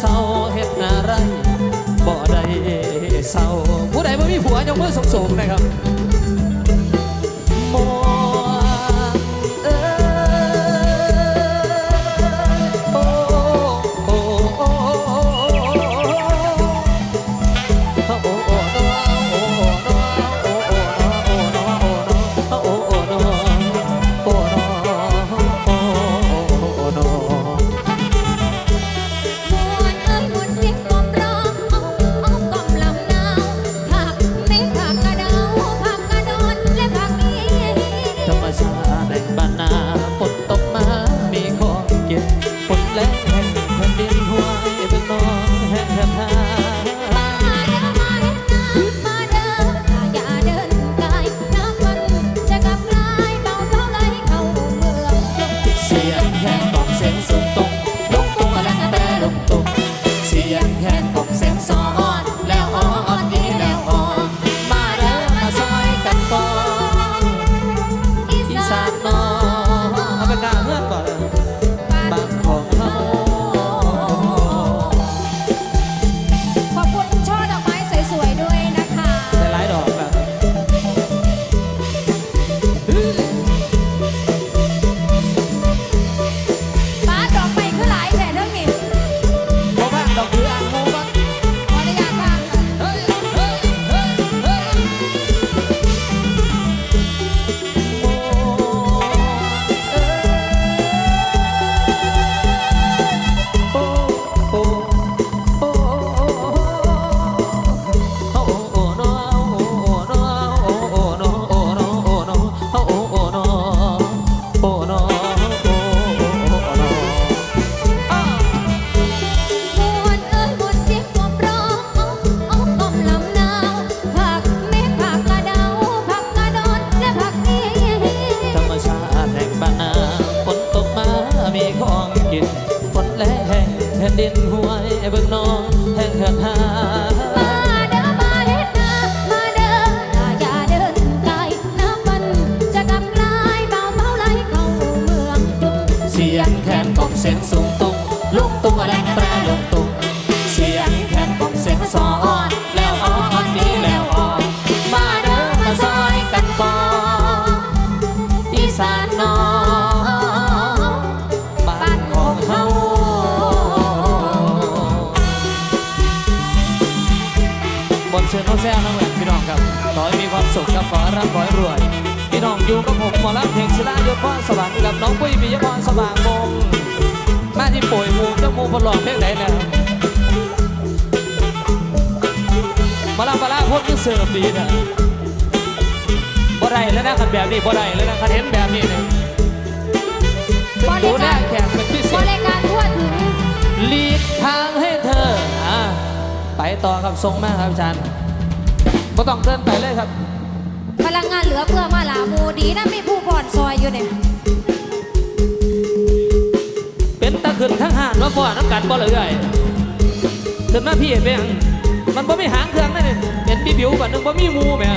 เศร้าเฮ็ดนารันบ่ได้เศร้าผู้ใดบ่มีผัวยกมือสูงๆนะครับ แซวน้องแหวนพี่น้องครับขอให้มีความสุขครับขอรับขอให้รวย พี่น้องอยู่กับผมหมอรับเพลงศิลายศพรสว่างกับน้องปุ้ยปิยพรสว่างวงแม่ที่ป่วยมูเจ้ามูพลอกเพลงไหนนะมาลามาลาพวกนี้เสิร์ฟดีนะบ่ได้แล้วนะคันแบบนี้บ่ได้แล้วนะคันเห็นแบบนี้เนี่ยดูหน้แขกเป็นพิเศษบริการทั่วถึงลีดทางให้เธออ่าไปต่อครับทรงแม่ครับอาจารย์ บ่ต้องเดินไปเลยครับ พลังงานเหลือเพื่อมาหลามูดีนะมีผู้ก่อนซอยอยู่เนี่ยเป็นตะขึ้นทั้งห่านว่าบ่อน้ำกัดบ่เลยไอ้ขึ้น้าพี่เห็นไหมมันบ่มีหางเครื่องนั่นเองเป็นบิบิวบัดนึงบ่มีมูแม่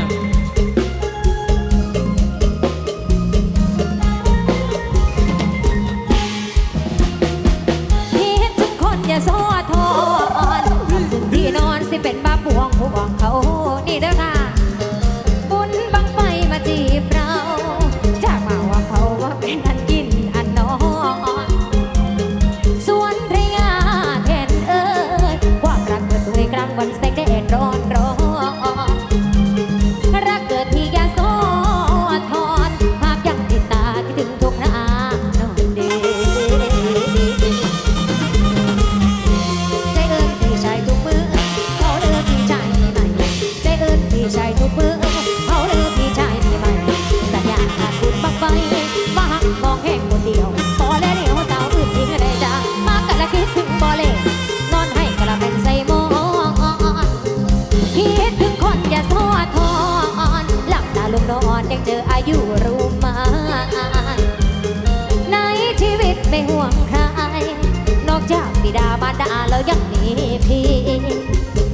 ยังมีพี่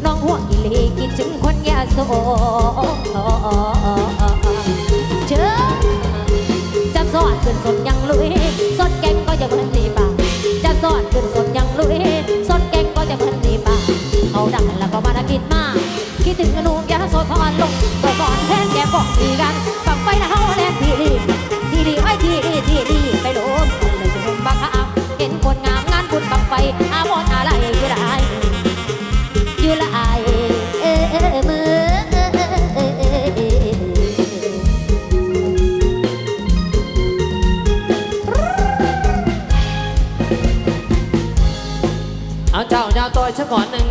น้องห่วงอีลีคิดถึงคนยาโสเชิญจับสอดขึ้นสดยังลุยสดแกงก็จะเหมือนสีป่าจับสอดขึ้นสดยังลุยสดแกงก็จะเหมือนสีป่าเอาดังแล้วก็มานากินมากคิดถึงอนุยาโสธรลงตัวก่อนแทนแกบอกดีกันฟังไปนะเฮาแลนทีรีทีรีไอ้ทีรีทีรี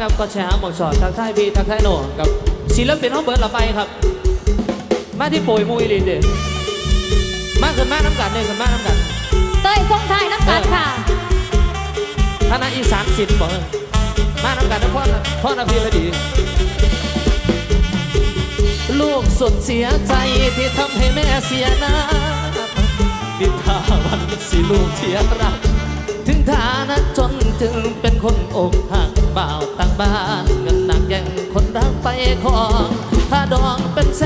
ครับก็แชร์หมดสอดทักทายพี่ทักทายโหน่กับศิลปินเขาเบิร์ดละไปครับ มาที่ปุ๋ยมุยลินเด้มาขึ้นมาน้ำกันเลยขึ้นมาน้ำกันเต้ยทรงไทายน้ำกันค่ะคณะอีสานศิลป์บอกเออมาน้ำกันนะพ่อนะพ่อนาพีละดี ลูกสุดเสียใจที่ทำให้แม่เสียหน้าดิทาวันสิลูกเสียรัก ถึงฐานะจนถึงเป็นคนอกหัก บ่าวต่างบ้านเงินหนักแย่งคนรักไปของถ้าดองเป็นแส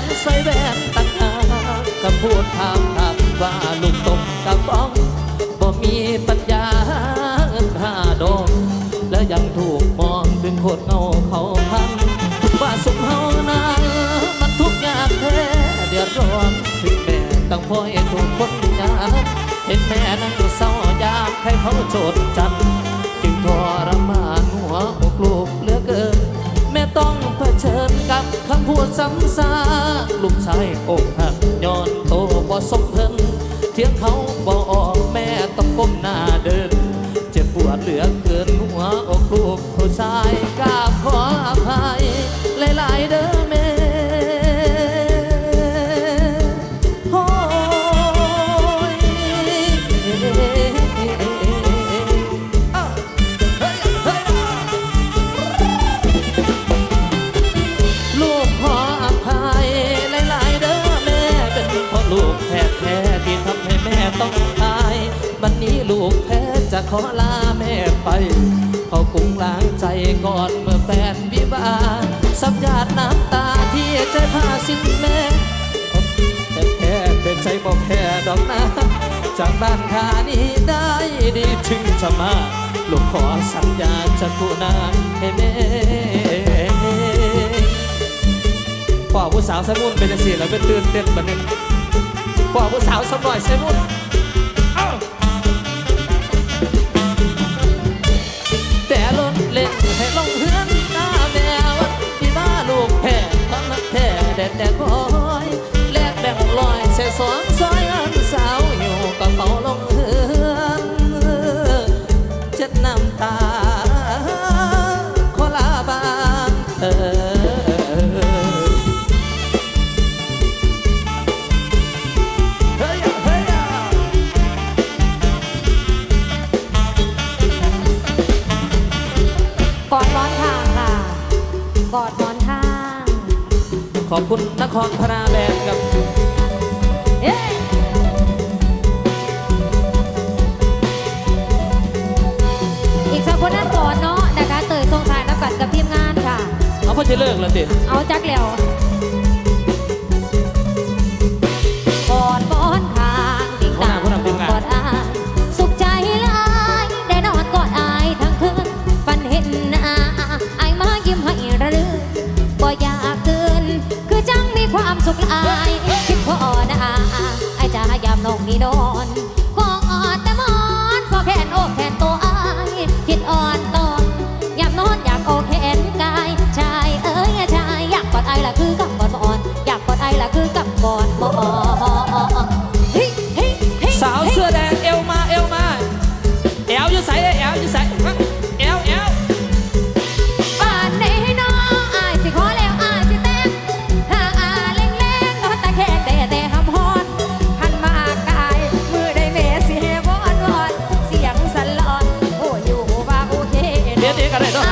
นใส่แหวนต่างหากคำพูดถามถามว่าลูกตกกระป๋องบ่มีปัญญาเงินค่าดองและยังถูกมองเป็นคนเงาเขาพันว่าสุขเฮานั้นมันทุกข์ยากแท้เดือดร้อนถึงแม่ต้องพ่อยถูกคนงานเห็นแม่นั่งเศร้ายามให้เขาโจดจัน สังสาลูกชายอกหักย้อนโตบ่สมเพิ่นเทียงเขาบ่ออกแม่ต้องก้มหน้าเดิน เจ็บปวดเหลือเกินหัวอกลูกผู้ชายกราบขออภัยหลาย ๆ เด้อ จะขอลาแม่ไป เขากรุงล้างใจก่อนเมื่อแฟนวิวาสับหยาน้ำตาที่ใจพาสิ้นแม่แต่แพ้เป็นใจบอกแพ้ดอกนะจากบ้านคานี้ได้ดีถึงจะมาลูกขอสัญญาจะกูนาให้แม่พ่อผู้สาวสมุนเป็นจังสีแล้วเป็นตื่นเต้นบันนึงพ่อผู้สาวสมอยสมุน เล่นให้ลงเฮือน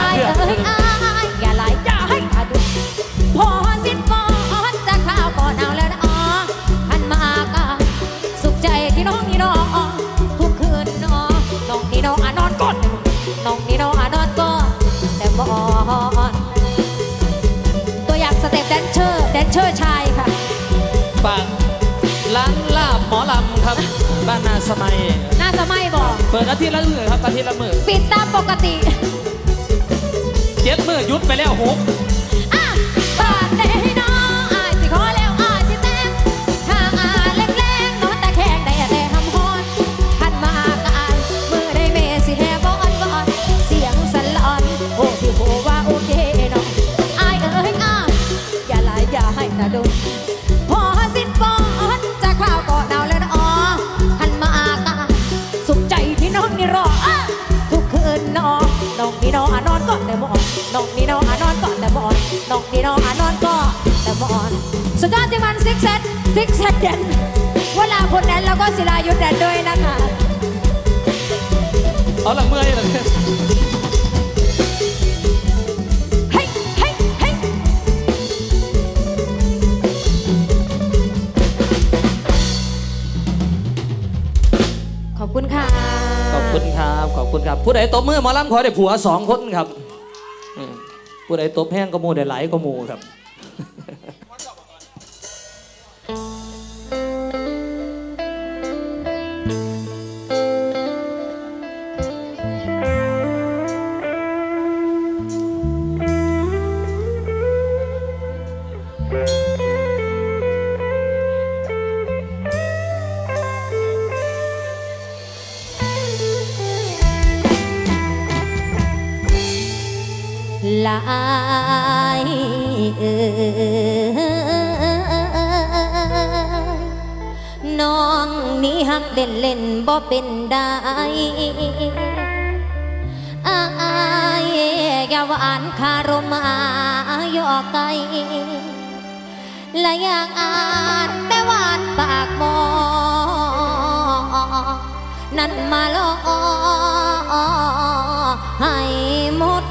าอายเพื่อนเอ้ยอายอย่าไหลอย่าให้ขาดุพอสิ้นฟอนจะข้าวก่อนเอาแล้วนะอ๋อหันมากาสุขใจที่น้องนี่น้องทุกคืนน้องน้องนี่น้องอะนอนก่อนน้องนี่น้องอะนอนก่อนแต่บอนตัวอย่างสเต็ปแดนเชอร์แดนเชอร์ชายค่ะฝากร้านลาบหมอลำครับ บ้านนาสมัย น่าจะไม่บอก เปิดอาทิตย์ละหมือครับอาทิตย์ละหมือปิดตามปกติ ยุดไปแล้วหกอะบ้านไห ยอดที่มันซิกเซตซิกเซตเด่นเวลาคนนั้นแล้วก็ศิลายุทธแดนด้วยนะคะเอาละเมื่อยเลยเฮ้ยเฮ้ยเฮ้ยขอบคุณค่ะ ขอบคุณครับ ขอบคุณครับ ผู้ใดตบมือหมอลำขอได้ผัวสองคนครับอืมผู้ใดตบแห้งก็หมูได้หลายก็หมูครับายเอ่ยน้องนี่หักเล่นเล่นบ่เป็นได้อายอย่าหวานคารมายอไกลและอย่ากอ่านแต่วานปากหมอนั่นมาลอให้หมด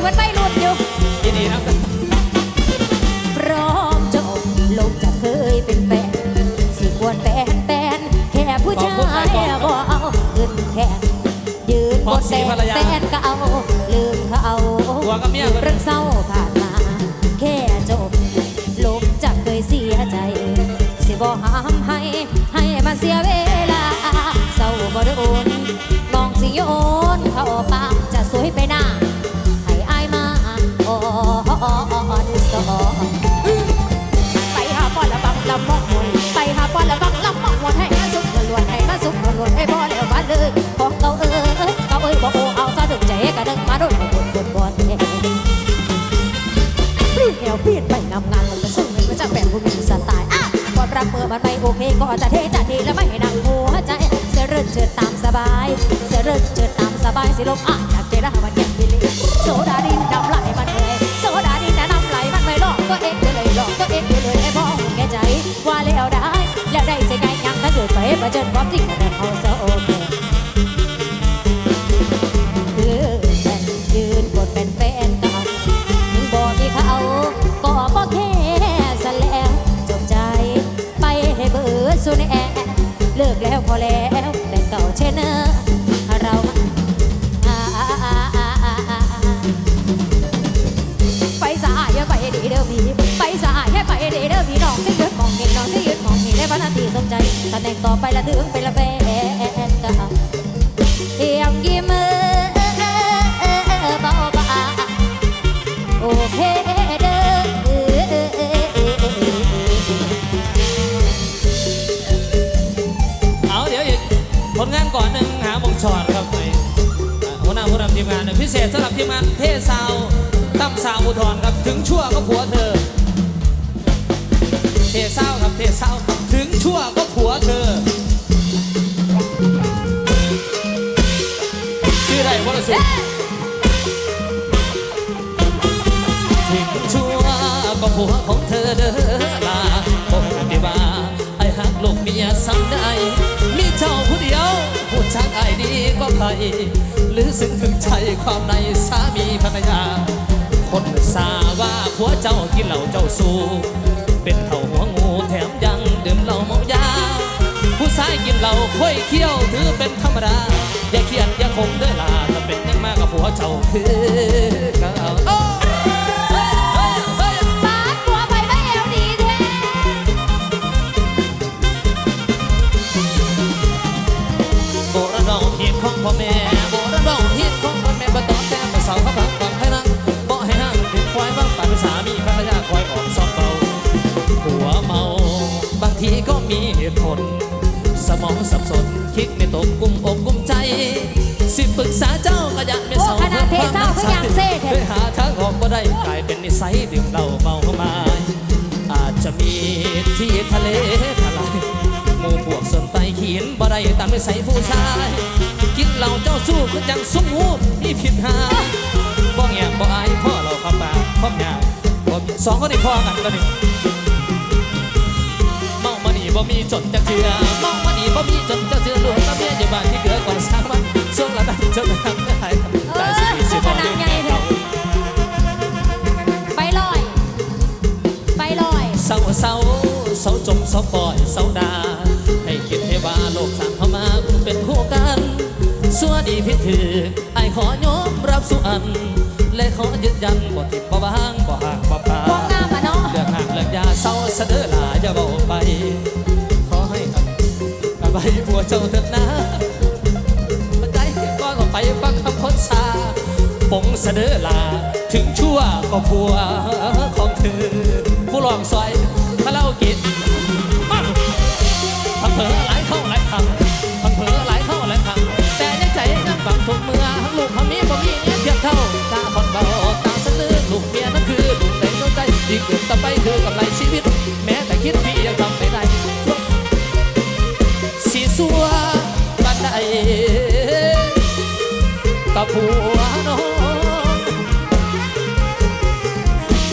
เหมืนไม่หลุดอยู่ดีดีนะพร้อมจะอบลงจะเคยเป็นแฟนสิควรแฟนแฟนแค่ผู้ชายก็เอาขึ้นแค่ยืนบนแฟนแฟนก็เอาลืมเขาเรื่องเศร้าผ่านมาแค่จบลงจะเคยเสียใจ สิบ่ห้ามให้ให้มันเสียเวลาเศร้าบ่ได้โอนมองสิโยนเข้าปาก ก็จะเทจะดีและไม่หนั่งหัวใจเสริญเจอตามสบายเสริญเจอตามสบายสิลบอะอยากเจอละวันเย็นวิลีโซดาดินดำไหลมันเลยโซดาดินแน้ำไหลมันไม่หลอกตัวเองเลยหลอกตัวเองเลยไอ้พ่อแก่ใจว่าแล้วได้แล้วได้ใจไงยังถ้าเกิดไปประจนความจริงแต่เขาโซโไปเด้อพี่น้องสิยืดมองเห็นน้องสิยืดมองเห็นได้วันนาทีสมใจตำแหน่ต่อไปละถึงไปละแป เทศาวตั้มสาวอุทธรครับถึงชั่วก็ผัวเธอ เทศาวครับเทศาวถึงชั่วก็ผัวเธอชื่ออะไรวะล่ะสุถึงชั่วก็ผัวของเธอเด้อลาคงได้ว่าไอ้หักลูกเมียซ้ำได้มีเจ้าผู้เดียว ผู้ชักไอ้ดีก็ใครหรือซึ้งถึงใจความในสามีภรรยา คนสาว่าผัวเจ้ากินเหล้าเจ้าสูเป็นเท่าหัวงูแถมยังดื่มเหล้าเมายา ผู้ชายกินเหล้าค่อยเคี้ยวถือเป็นธรรมดา อย่าเครียดอย่าคงเด้อลาถ้าเป็นยังมากกับผัวเจ้าคือเก่า สาเขาพังฟังให้นั่งบ่ให้นั่งถึงควายบ้างป่านสามีภรรยาคอยออกซอกเบาหัวเมา บางทีก็มีเหตุผล สมองสับสนคิดไม่ตกกุมอกกุมใจ สิปรึกษาเจ้าก็อยากไม่เศร้าโอ้ขนาดเทศาวก็ยังเซ่แท้ด้วยหาทางออกก็ได้กลายเป็นนิสัยดื่มเหล้าเมาเข้ามาอาจจะมีที่ทะเลทลายหมู่พวกสนไปเขียนบ่ได้ตามไม่ใส่ผู้ชาย เหล้าเจ้าสู้ก็จังสมหูนี่ผิดหายบ่แงบ่อายพ่อเราขับมาพร้อมยาบ่มีสองคนนี้พ่อกันก็นี่เมามานี่บ่มีจนจักเทือเมามานี่บ่มีจนจักเทือลูกกับเมียอยู่บ้านที่เกือก่อนสางวันช่วงระดับจนทำได้แต่สิมีสิบ่ได้แก่เขาไปลอย ไปลอยเศร้าเศร้าเศร้าจมเศร้าปล่อยเศร้าดาให้คิดให้ว่าโลกสางเข้ามาเป็นคู่กัน สัวดีพิดถือไอ้ขอยอมรับสุอัน และขอยืนยันบ่ติดบ่วางบ่ห่างบ่พาพวกงามอะเนาะเรื่องห่างเรื่องยาเศร้าเสนอหลาอย่าบอกไป ขอให้อภัยผัวเจ้าเถิดนะมันใจก้อนออกไปฟังคำคนสาปงเสนอลา ถึงชั่วก็ผัวของเธอผู้ลองซอยคาราโอเกะ ทียบเท่าตาผ่อนเบาตาสะลือลูกเมียนั่นคือลูกแต่งดวงใจอีกเกินต่อไปคือกำไรชีวิต แม้แต่คิดพี่ยังทำไม่ได้ช่วงสีสัวบันไดกับผัวน้อง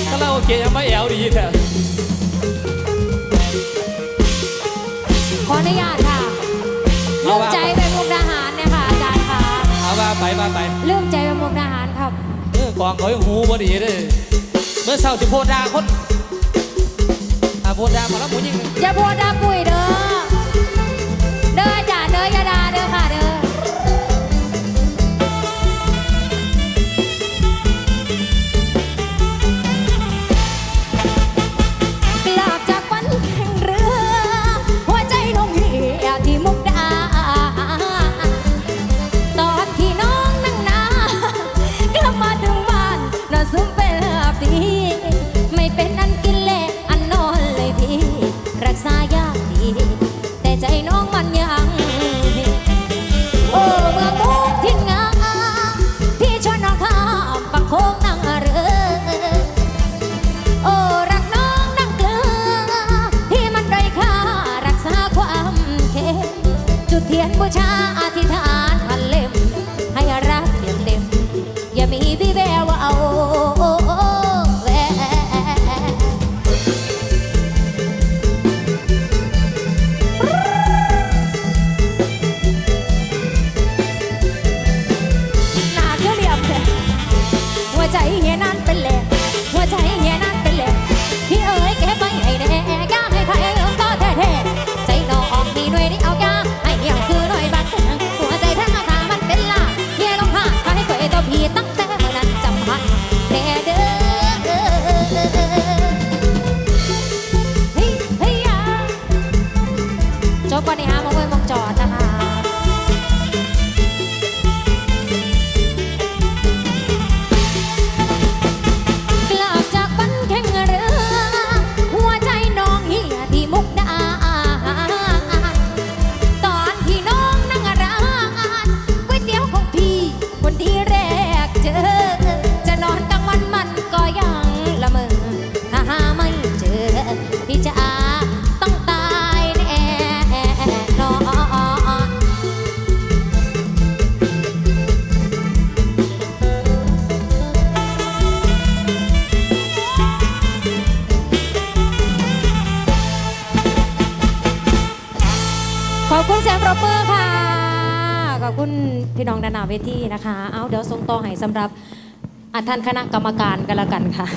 คาราโอเกะยังไม่แอวดีแท้ เอาว่าไปว่าไปลืมใจไปมุกดาหารครับเออกองเขาหูบ่ดีเลยเมื่อเศร้าจะโพดาคนอาโพดามาแล้วผู้หญิงอย่าพูดดาปุ๋ยเด้อ จุด สำหรับท่านคณะกรรมการกันละกันค่ะ